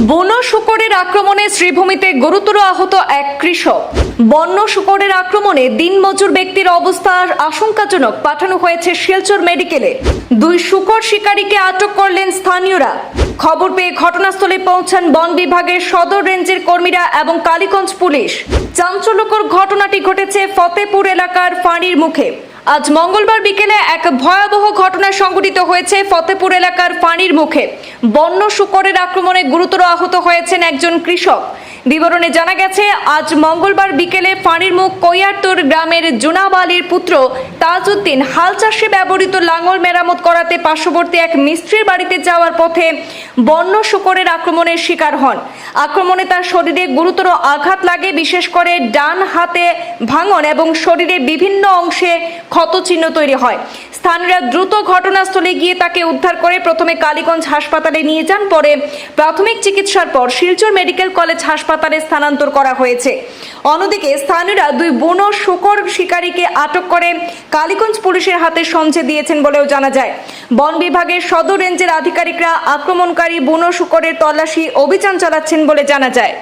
বন শুকরের আক্রমণে শ্রীভূমিতে গুরুতর আহত এক কৃষক। বন্য শুকরের আক্রমণে দিনমজুর ব্যক্তির অবস্থা আশঙ্কাজনক পাঠানো হয়েছে শিলচর মেডিকেলে। দুই শুকর শিকারীকে আটক করলেন স্থানীয়রা। খবর পেয়ে ঘটনাস্থলে পৌঁছান বন বিভাগের সদর রেঞ্জের কর্মীরা এবং কালীগঞ্জ পুলিশ। চাঞ্চল্যকর ঘটনাটি ঘটেছে ফতেপুর এলাকার ফাঁড়ির মুখে। আজ মঙ্গলবার বিকেলে এক ভয়াবহ ঘটনা সংঘটিত হয়েছে ফতেপুর এলাকার পানির মুখে। বন্য শুকরের আক্রমণে গুরুতর আহত হয়েছেন একজন কৃষক। বিবরণে জানা গেছে, আজ মঙ্গলবার বিকেলে পানির মুখ কৈয়ারতোর গ্রামের জুনাব আলীর পুত্র তাজউদ্দিন হাল চাষে ব্যবহৃত লাঙল মেরামত করাতে পার্শ্ববর্তী এক মিস্ত্রির বাড়িতে যাওয়ার পথে বন্য শুকরের আক্রমণের শিকার হন। আক্রমণে তার শরীরে গুরুতর আঘাত লাগে, বিশেষ করে ডান হাতে ভাঙন এবং শরীরে বিভিন্ন অংশে ক্ষতচিহ্ন তৈরি হয়। স্থানীয়রা দ্রুত ঘটনাস্থলে গিয়ে তাকে উদ্ধার করে প্রথমে কালীগঞ্জ হাসপাতালে নিয়ে যান, পরে প্রাথমিক চিকিৎসার পর শিলচর মেডিকেল কলেজ হাসপাতালে স্থানান্তর করা হয়েছে। অন্যদিকে স্থানীয়রা দুই বন শুকর শিকারীকে আটক করে কালীগঞ্জ পুলিশের হাতে সমঝে দিয়েছেন বলেও জানা যায়। বন বিভাগের সদর রেঞ্জের আধিকারিকরা আক্রমণকারী বন শুকরের তল্লাশি অভিযান চালাচ্ছেন বলে জানা যায়।